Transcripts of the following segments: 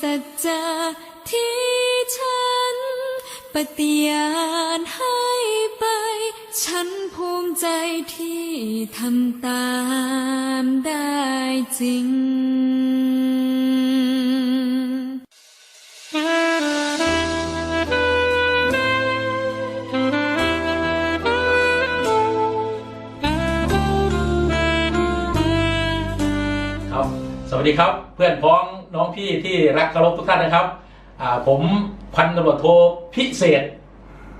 สัจจะที่ฉัน ปฏิญาณให้ไป ฉันภูมิใจที่ทำตามได้จริงครับสวัสดีครับเพื่อนพ้อง น้องพี่ที่รักเคารพทุกท่านนะครับผมพันตำรวจโทพิเศษ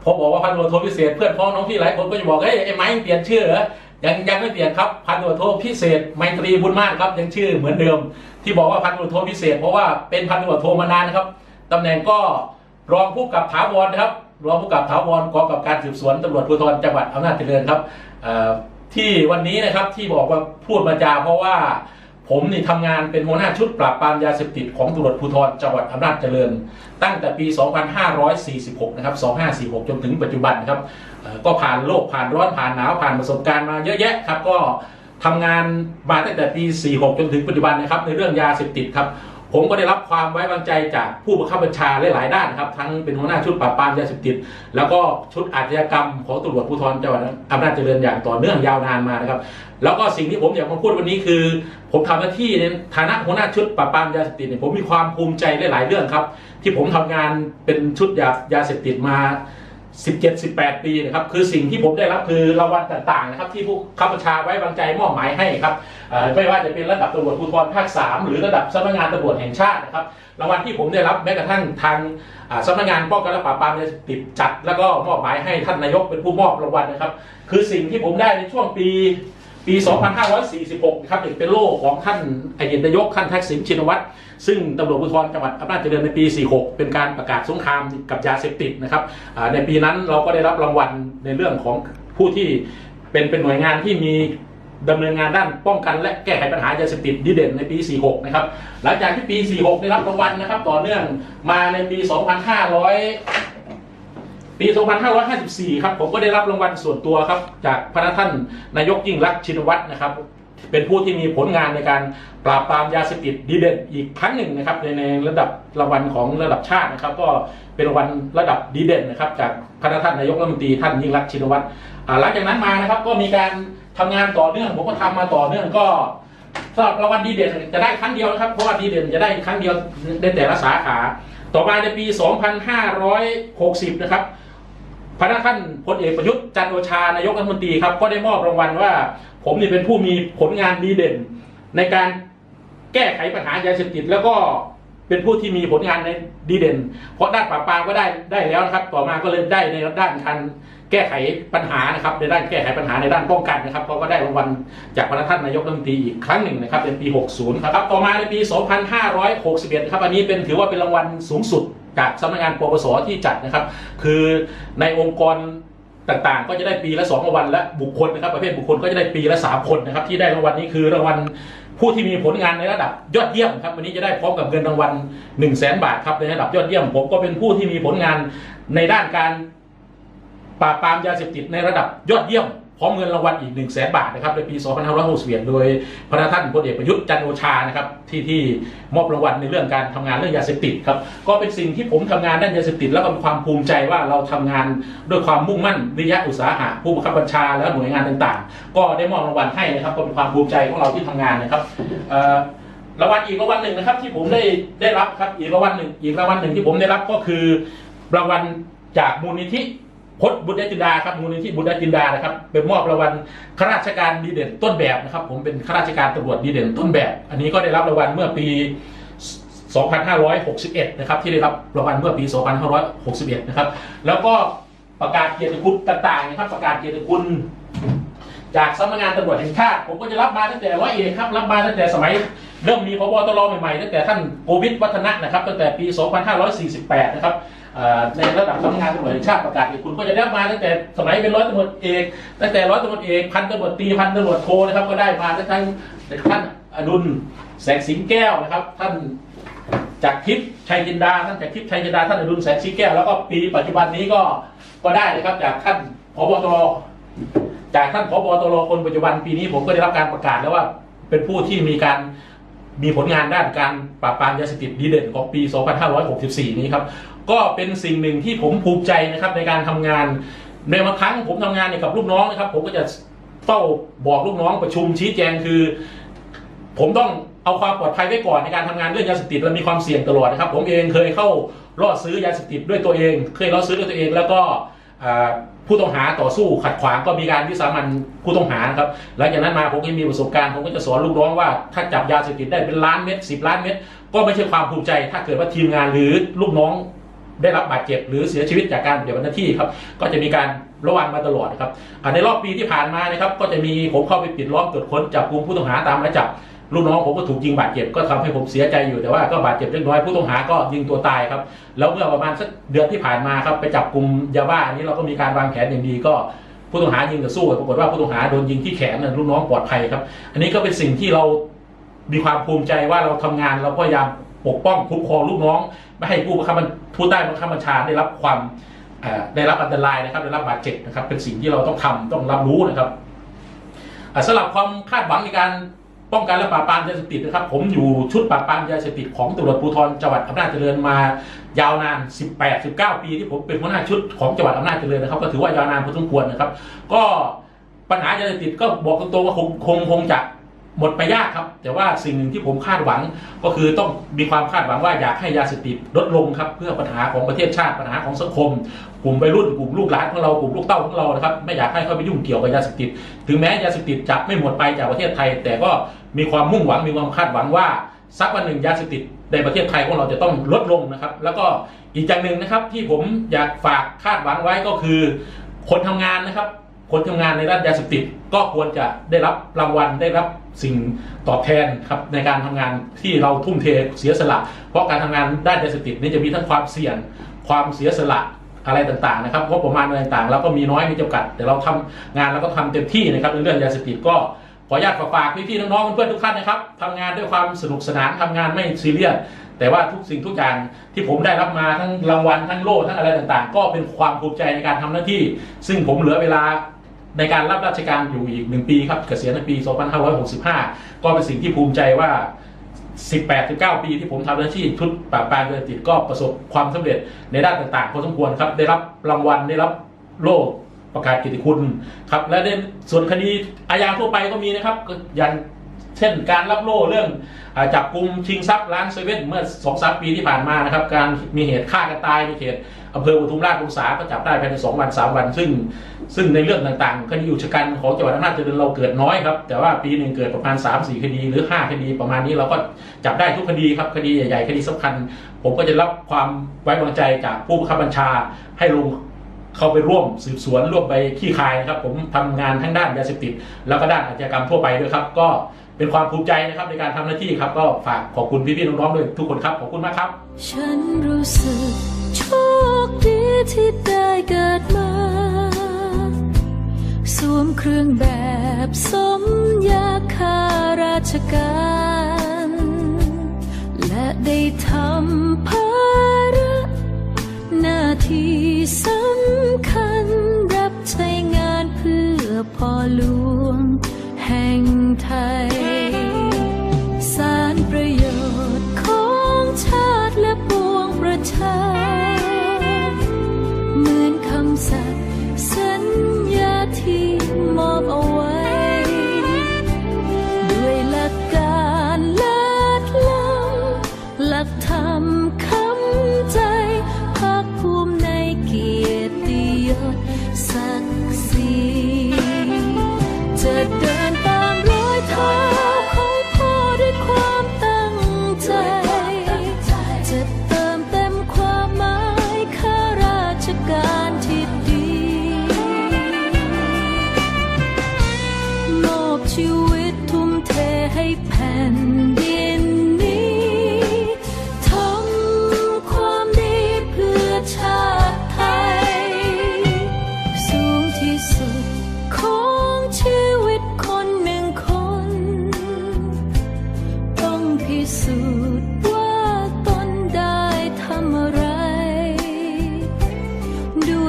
ผมบอกว่าพันตำรวจโทพิเศษเพื่อนพ้องน้องพี่หลายคนก็จะบอกเฮ้ยไอ้ไม้เปลี่ยนชื่อเหรอยังยังไม่เปลี่ยนครับพันตำรวจโทพิเศษไมตรีบุญมากครับยังชื่อเหมือนเดิม ที่บอกว่าพันตำรวจโทพิเศษเพราะว่าเป็นพันตำรวจโทมานานนะครับตำแหน่งก็รองผู้กับถาวรนะครับรองผู้กับถาวรกองกับการสืบสวนตำรวจภูธรจังหวัดอำนาจเจริญครับที่วันนี้นะครับที่บอกว่าพูดมาจาเพราะว่า ผมนี่ทำงานเป็นหัวหน้าชุดปราบปรามยาเสพติดของตำรวจภูธรจังหวัดอำนาจเจริญ ตั้งแต่ปี 2546 นะครับ 2546 จนถึงปัจจุบันครับก็ผ่านโลกผ่านร้อนผ่านหนาวผ่านประสบการณ์มาเยอะแยะครับก็ทำงานมาตั้งแต่ปี 46 จนถึงปัจจุบันนะครับในเรื่องยาเสพติดครับ ผมก็ได้รับความไว้วางใจจากผู้บังคับบัญชาหลายๆด้านครับ ทั้งเป็นหัวหน้าชุดปราบปรามยาเสพติด แล้วก็ชุดอาชญากรรมของตำรวจภูธรจังหวัดอำนาจเจริญอย่างต่อเนื่องยาวนานมานะครับ แล้วก็สิ่งที่ผมอยากมาพูดวันนี้คือ ผมทำหน้าที่ในฐานะหัวหน้าชุดปราบปรามยาเสพติดเนี่ยผมมีความภูมิใจหลาย ๆ เรื่องครับ ที่ผมทำงานเป็นชุดยายาเสพติดมา 17 18 ปีนะครับคือสิ่งที่ผมได้รับคือรางวัลต่างๆนะครับที่ผู้ข้าบัญชาไว้วางใจมอบหมายให้ครับไม่ว่าจะเป็นระดับตำรวจภูธรภาค 3 หรือระดับสำนักงานตำรวจแห่งชาตินะครับรางวัลที่ผมได้รับแม้กระทั่งทางอ่าสำนักงานป้องกันและปราบปรามยาเสพติดจัด แล้วก็มอบหมายให้ท่านนายกเป็นผู้มอบรางวัลนะครับ คือสิ่งที่ผมได้ในช่วงปี ปี 2546ครับเป็นโล่ของท่านอดีตนายกท่านทักษิณชินวัตรซึ่งตำรวจภูธรจังหวัดอำนาจเจริญในปี 46 เป็นการประกาศสงครามกับยาเสพติดนะครับในปีนั้นเราก็ได้รับรางวัลในเรื่องของผู้ที่เป็นเป็นหน่วยงานที่มีดำเนินงานด้านป้องกันและแก้ไขปัญหายาเสพติดดีเด่นในปี 46 นะครับ หลังจากที่ปี 46 ได้รับรางวัลนะครับ ต่อเนื่องมาในปี 2500 ปี 2554 ครับผมก็ได้รับรางวัลส่วนตัวครับจากพระท่านนายกยิ่งรักชินวัตรนะครับเป็นผู้ที่มีผลงานในการปราบปรามยาเสพติดดีเด่นอีกครั้งหนึ่งนะครับในในระดับรางวัลของระดับชาตินะครับ ก็เป็นรางวัลระดับดีเด่นนะครับ จากพระท่านนายกรัฐมนตรีท่านยิ่งรักชินวัตรหลังจากนั้นมานะครับก็มีการทำงานต่อเนื่องผมก็ทำมาต่อเนื่องก็สำหรับรางวัลดีเด่นจะได้ครั้งเดียวนะครับเพราะว่าดีเด่นจะได้ครั้งเดียวในแต่ละสาขา ต่อมาในปี 2560 นะครับ พระท่านพลเอกประยุทธ์จันโอชานายกรัฐมนตรีครับ ก็ได้มอบรางวัลว่า ผมนี่เป็นผู้มีผลงานดีเด่น ในการแก้ไขปัญหายาเสพติดแล้วก็เป็นผู้ที่มีผลงานในดีเด่น เพราะด้านปราบปรามก็ได้ได้แล้วนะครับ ต่อมาก็เลยได้ในด้านการแก้ไขปัญหานะครับ ในด้านแก้ไขปัญหาในด้านป้องกันนะครับเขาก็ได้รางวัลจากพระท่านนายกรัฐมนตรีอีกครั้งหนึ่งนะครับในปี 60 ครับต่อมาในปี 2561 ครับอันนี้เป็นถือว่าเป็นรางวัลสูงสุด จากสำนักงานปปสที่จัดนะครับ คือในองค์กรต่างๆ ก็จะได้ปีละ2รางวัลและบุคคลนะครับ ประเภทบุคคลก็จะได้ปีละ3คนนะครับ ที่ได้รางวัลนี้คือรางวัลผู้ที่มีผลงานในระดับยอดเยี่ยมครับวันนี้จะได้พร้อมกับเงินรางวัล1 0 0 0 0แบาทครับในระดับยอดเยี่ยมผมก็เป็นผู้ที่มีผลงานในด้านการปราบปรามยาเสพติดในระดับยอดเยี่ยม ร้อมเงินรางวัลอีก1 0 0 0 0แบาทนะครับในปี 2561 โดยพระท่านพลเอกประยุทธ์จันโอชานะครับที่ที่มอบรางวัลในเรื่องการทำงานเรื่องยาเสพติดครับก็เป็นสิ่งที่ผมทำงานด้านยาเสพติดแล้วก็มีความภูมิใจว่าเราทำงานด้วยความมุ่งมั่นวิยะอุตสาหะผู้บังคับบัญชาและหน่วยงานต่างๆ ก็ได้มอบรางวัลให้นะครับก็เป็นความภูมิใจของเราที่ทำงานนะครับรางวัลอีกรางวัลหนึ่งนะครับที่ผมได้ได้รับครับอีกรางวัลหนึ่งอีกรางวัลหนึ่งที่ผมได้รับก็คือรางวัลจากมูลนิธิ พจน์บุญญจินดาครับมูลนิธิบุญญจินดานะครับเป็นมอบรางวัลข้าราชการดีเด่นต้นแบบนะครับ ผมเป็นข้าราชการตำรวจดีเด่นต้นแบบ อันนี้ก็ได้รับรางวัลเมื่อปี 2561 นะครับ ที่ได้รับรางวัลเมื่อปี 2561 นะครับ แล้วก็ประกาศเกียรติคุณต่างๆนะครับ ประกาศเกียรติคุณจากสำนักงานตำรวจแห่งชาติ ผมก็จะรับมาตั้งแต่ร้อยเอกครับ รับมาตั้งแต่สมัยเริ่มมีพบตรใหม่ๆตั้งแต่ท่านโควิดวัฒนะนะครับตั้งแต่ปี 2548 นะครับ ในระดับสำนักงานตำรวจแห่งชาติประกาศคุณก็จะได้มาตั้งแต่สมัยเป็นร้อยตำรวจเอกตั้งแต่ร้อยตำรวจเอกพันตำรวจตีพันตำรวจโทนะครับก็ได้มาทั้งท่ท่านอดุลแสงสิงแก้วนะครับ ท่านจากทิพย์ชัยจินดาท่านจากทิพย์ชัยจินดาท่านอดุลแสงสิงแก้วแล้วก็ปีปัจจุบันนี้ก็ก็ได้นะครับจากท่านพบตรจากท่านพบตรคนปัจจุบันปีนี้ผมก็ได้รับการประกาศแล้วว่า เป็นผู้ที่มีการมีผลงานด้านการปราบปรามยาเสพติดดีเด่นของปี 2564 นี้ครับ ก็เป็นสิ่งหนึ่งที่ผมภูมิใจนะครับในการทำงานในบางครั้งผมทำงานเนี่ยกับลูกน้องนะครับ ผมก็จะเฝ้าบอกลูกน้องประชุมชี้แจงคือ ผมต้องเอาความปลอดภัยไว้ก่อนในการทำงานเรื่องยาเสพติดและมีความเสี่ยงตลอดนะครับ ผมเองเคยเข้าล่อซื้อยาเสพติดด้วยตัวเอง เคยล่อซื้อด้วยตัวเอง แล้วก็ผู้ต้องหาต่อสู้ขัดขวางก็มีการวิสามันผู้ต้องหานะครับหลังจากนั้นมาผมก็มีประสบการณ์ผมก็จะสอนลูกน้องว่าถ้าจับยาเสพติดได้เป็นล้านเม็ดสิบล้านเม็ดก็ไม่ใช่ความภูมิใจ ถ้าเกิดว่าทีมงานหรือลูกน้อง ได้รับบาดเจ็บหรือเสียชีวิตจากการปฏิบัติหน้าที่ครับก็จะมีการระวังมาตลอดครับในรอบปีที่ผ่านมานะครับก็จะมีผมเข้าไปปิดล้อมตรวจค้นจับกลุ่มผู้ต้องหาตามหมายจับลูกน้องผมก็ถูกยิงบาดเจ็บก็ทำให้ผมเสียใจอยู่แต่ว่าก็บาดเจ็บเล็กน้อยผู้ต้องหาก็ยิงตัวตายครับแล้วเมื่อประมาณสักเดือนที่ผ่านมาครับไปจับกลุ่มยาบ้าอันนี้เราก็มีการวางแผนอย่างดีก็ผู้ต้องหายิงต่อสู้ปรากฏว่าผู้ต้องหาโดนยิงที่แขนน่ะลูกน้องปลอดภัยครับ อันนี้ก็เป็นสิ่งที่เรามีความภูมิใจว่าเราทำงานเราก็พยายาม ปกป้องคุ้มครองลูกน้อง ไม่ให้ผู้บังคับบัญผู้ใต้บังคับบัญชาได้รับความได้รับอันตรายนะครับได้รับบาดเจ็บนะครับ เป็นสิ่งที่เราต้องทำต้องรับรู้นะครับสำหรับความคาดหวังในการป้องกันและปราบปรามยาเสพติดนะครับ ผมอยู่ชุดปราบปรามยาเสพติดของตำรวจภูธรจังหวัดอำนาจเจริญมายาวนาน 18-19 ปีที่ผมเป็นหัวหน้าชุดของจังหวัดอำนาจเจริญนะครับ ก็ถือว่ายาวนานพอสมควรนะครับ ก็ปัญหายาเสพติดก็บอกตรงๆว่าคงคงคงจะ หมดไปยากครับ แต่ว่าสิ่งหนึ่งที่ผมคาดหวัง ก็คือต้องมีความคาดหวังว่าอยากให้ยาเสพติดลดลงครับ เพื่อปัญหาของประเทศชาติปัญหาของสังคม กลุ่มวัยรุ่นกลุ่มลูกหลานของเรากลุ่มลูกเต้าของเรานะครับไม่อยากให้เข้าไปยุ่งเกี่ยวกับยาเสพติดถึงแม้ยาเสพติดจะไม่หมดไปจากประเทศไทย แต่ก็มีความมุ่งหวังมีความคาดหวังว่าสักวันหนึ่งยาเสพติดในประเทศไทยของเราจะต้องลดลงนะครับ แล้วก็อีกอย่างหนึ่งนะครับที่ผมอยากฝากคาดหวังไว้ก็คือ คนทำงานนะครับ คนทำงานในด้านยาเสพติดก็ควรจะได้รับรางวัลได้รับ สิ่งตอบแทนครับในการทำงานที่เราทุ่มเทเสียสละ เพราะการทำงานด้านยาเสพติดนี่จะมีทั้งความเสี่ยงความเสียสละอะไรต่างๆนะครับงบประมาณอะไรต่างๆเราก็มีน้อยมีจำกัด แต่เราทำงานเราก็ทำเต็มที่นะครับในเรื่องยาเสพติดก็ขออนุญาตฝากพี่ๆน้องๆเพื่อนๆทุกท่านนะครับทำงานด้วยความสนุกสนานทำงานไม่ซีเรียสแต่ว่าทุกสิ่งทุกอย่างที่ผมได้รับมาทั้งรางวัลทั้งโล่ทั้งอะไรต่างๆ ก็เป็นความภูมิใจในการทำหน้าที่ ซึ่งผมเหลือเวลา ในการรับราชการอยู่อีกหนึ่งปีครับเกษียณในปี 2565 ก็เป็นสิ่งที่ภูมิใจว่า 18 19 ปีที่ผมทำหน้าที่ชุดปราบปรามยาเสพติดก็ประสบความสำเร็จในด้านต่างๆพอสมควรครับได้รับรางวัลได้รับโล่ประกาศเกิตติคุณครับและในส่วนคดีอาญาทั่วไปก็มีนะครับก็อย่างเช่นการรับโล่เรื่อง จับกลุ่มชิงทรัพย์ร้านเซเว่นเมื่อ2องสามปีที่ผ่านมานะครับการมีเหตุฆ่ากันตายในเขตอำเภอปทุมราชวงศาก็จับได้ภายใน2วัน3วัน ซึ่ง ซึ่งในเรื่องต่างๆคดีอุชกันของจังหวัดอำนาจเจริญเราเกิดน้อยครับแต่ว่าปีหนึ่งเกิดประมาณ3 4คดีหรือ5คดีประมาณนี้เราก็จับได้ทุกคดีครับคดีใหญ่ๆคดีสำคัญ ผมก็จะรับความไว้วางใจจากผู้บังคับบัญชาให้ลงเข้าไปร่วมสืบสวนร่วมไปขี้คายนะครับ ผมทำงานทั้งด้านยาเสพติดแล้วก็ด้านอาชญากรรมทั่วไปด้วยครับ ก็ เป็นความภูมิใจนะครับในการทำหน้าที่ครับ ก็ฝากขอบคุณพี่ๆน้องๆด้วยทุกคนครับขอบคุณมากครับ ฉันรู้สึกโชคดีที่ได้เกิดมาสวมเครื่องแบบสมยาคาราชการ และได้ทำภาระหน้าที่สำคัญรับใช้งานเพื่อพ่อหลวงแห่งไทย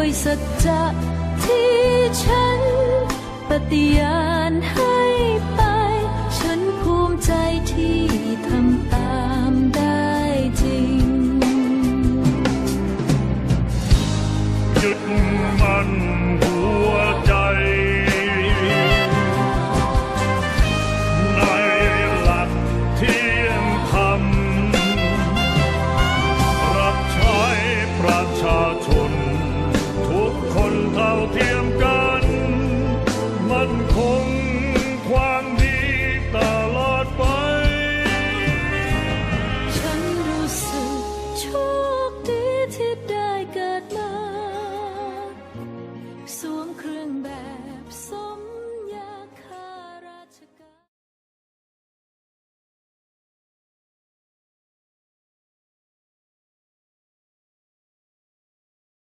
ด้วยสัจจะที่ฉัน ปฏิญาณให้ไป ฉันภูมิใจที่ทำ